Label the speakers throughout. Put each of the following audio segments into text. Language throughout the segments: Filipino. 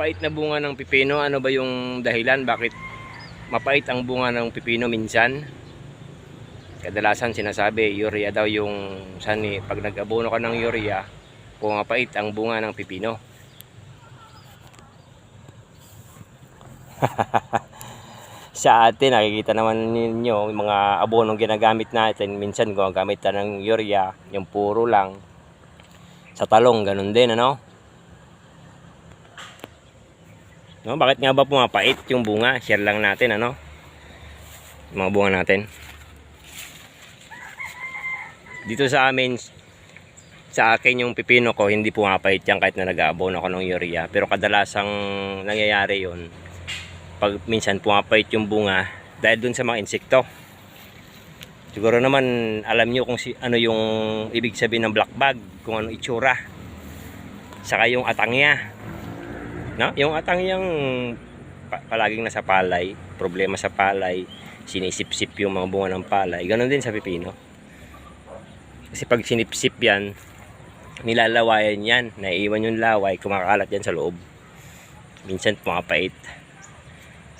Speaker 1: mapait na bunga ng pipino, ano ba yung dahilan? Bakit mapait ang bunga ng pipino minsan? Kadalasan sinasabi, urea daw yung sani. Pag nag-abono ka ng urea, pumapait ang bunga ng pipino. sa atin, nakikita naman ninyo yung mga abonong ginagamit natin. Minsan gumagamit tayo ng urea, yung puro lang. Sa talong, ganun din, ano? No, bakit nga ba pumapait yung bunga? Share lang natin, ano? Yung mga bunga natin. Dito sa amin, sa akin yung pipino ko, hindi pumapait yan kahit na nag-aabono ako ng urea. Pero kadalasang nangyayari yon pag minsan pumapait yung bunga dahil dun sa mga insekto. Siguro naman alam nyo kung si, ano yung ibig sabihin ng black bag, kung ano itsura. Saka yung atangya. No? Yung atangyang pa, palaging nasa palay, problema sa palay, sinisip-sip yung mga bunga ng palay. Ganon din sa pipino. Kasi pag sinipsip yan, nilalawayan yan, naiiwan yung laway, kumakalat yan sa loob. Minsan pumapait.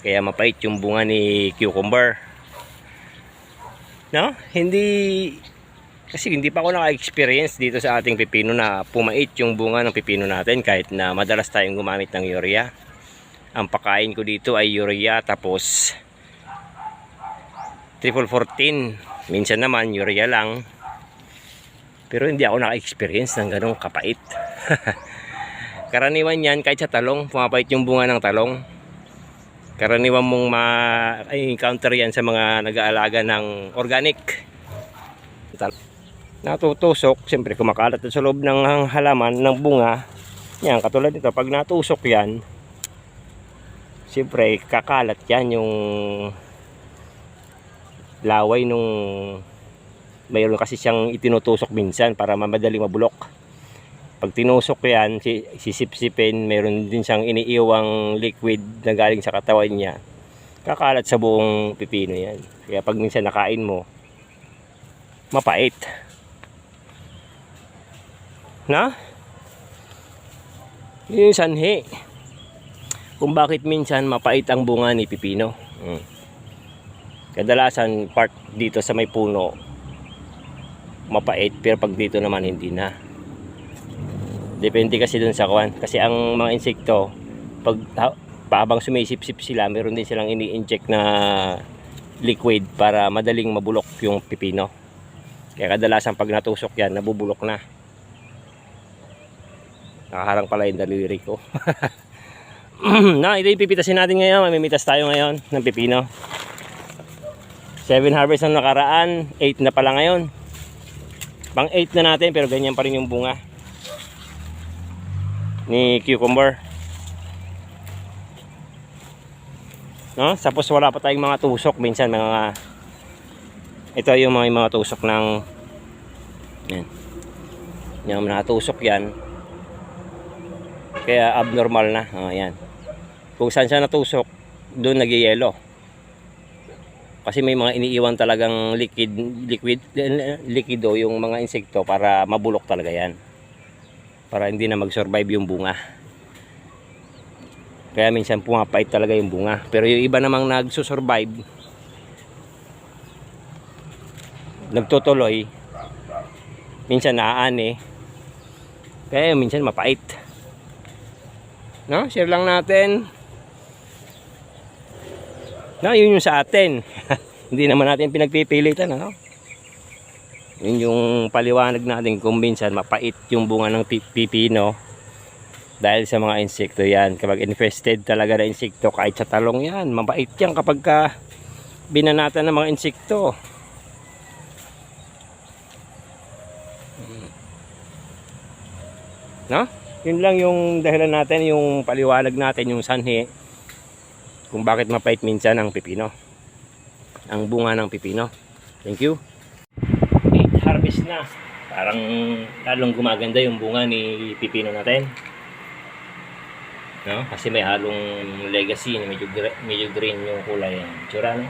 Speaker 1: Kaya mapait yung bunga ni cucumber. No? Hindi kasi hindi pa ako naka-experience dito sa ating pipino na pumait yung bunga ng pipino natin kahit na madalas tayong gumamit ng urea. Ang pakain ko dito ay urea tapos triple 14. Minsan naman urea lang. Pero hindi ako naka-experience ng ganong kapait. Karaniwan yan kahit sa talong, pumapait yung bunga ng talong karaniwan mong ma-encounter yan sa mga nag-aalaga ng organic. Natutusok, siyempre kumakalat sa loob ng halaman, ng bunga. Yan, katulad nito, pag natusok yan, siyempre kakalat yan yung laway nung mayroon kasi siyang itinutusok minsan para mamadaling mabulok pag tinusok yan, si- sisipsipin, meron din siyang iniiwang liquid na galing sa katawan niya. Kakalat sa buong pipino yan. Kaya pag minsan nakain mo, mapait. Na? Yun yung sanhi. Kung bakit minsan mapait ang bunga ni pipino. Mm. Kadalasan part dito sa may puno, mapait pero pag dito naman hindi na. Depende kasi dun sa kwan. Kasi ang mga insekto, pag ha- habang sumisip-sip sila, meron din silang ini-inject na liquid para madaling mabulok yung pipino. Kaya kadalasan pag natusok yan, nabubulok na. Nakaharang pala yung daliri ko. na, ito yung pipitasin natin ngayon. Mamimitas tayo ngayon ng pipino. 7 harvest na nakaraan, 8 na pala ngayon. Pang 8 na natin pero ganyan pa rin yung bunga ni cucumber. No? Tapos wala pa tayong mga tusok minsan mga ito yung mga, mga tusok ng yan. Yung mga tusok yan. Kaya abnormal na. Oh, yan. Kung saan siya natusok, doon nagyayelo. Kasi may mga iniiwan talagang liquid liquid liquido yung mga insekto para mabulok talaga yan para hindi na mag-survive yung bunga. Kaya minsan pumapait talaga yung bunga. Pero yung iba namang nagsusurvive, nagtutuloy, minsan naaani, kaya minsan mapait. No? Share lang natin. No, yun yung sa atin. hindi naman natin pinagpipilitan, ano? Yun yung paliwanag natin kung minsan mapait yung bunga ng pi- pipino dahil sa mga insekto yan. Kapag infested talaga na insekto kahit sa talong yan, mapait yan kapag ka binanatan ng mga insekto. No? Yun lang yung dahilan natin, yung paliwanag natin, yung sanhi kung bakit mapait minsan ang pipino. Ang bunga ng pipino. Thank you harvest na. Parang lalong gumaganda yung bunga ni pipino natin. No? Kasi may halong legacy, medyo, medyo green yung kulay. Yan. Tsura, no?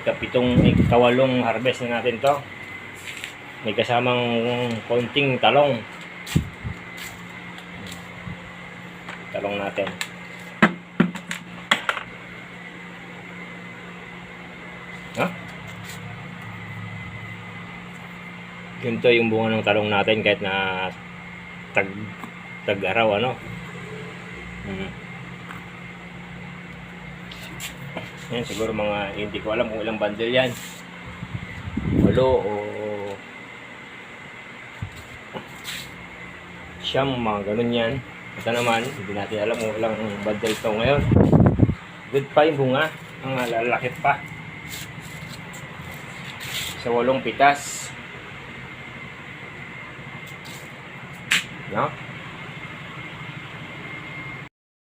Speaker 1: Ikapitong, ikawalong harvest na natin to. May kasamang konting talong. Talong natin. Ha? Ganito yung bunga ng talong natin kahit na tag tag-araw ano. Hmm. Yan siguro mga hindi ko alam kung ilang bundle yan. Walo o siyam mga ganun yan. Ito naman, hindi natin alam kung ilang bundle ito ngayon. Good pa yung bunga. Ang lalaki pa. Sa walong pitas. No?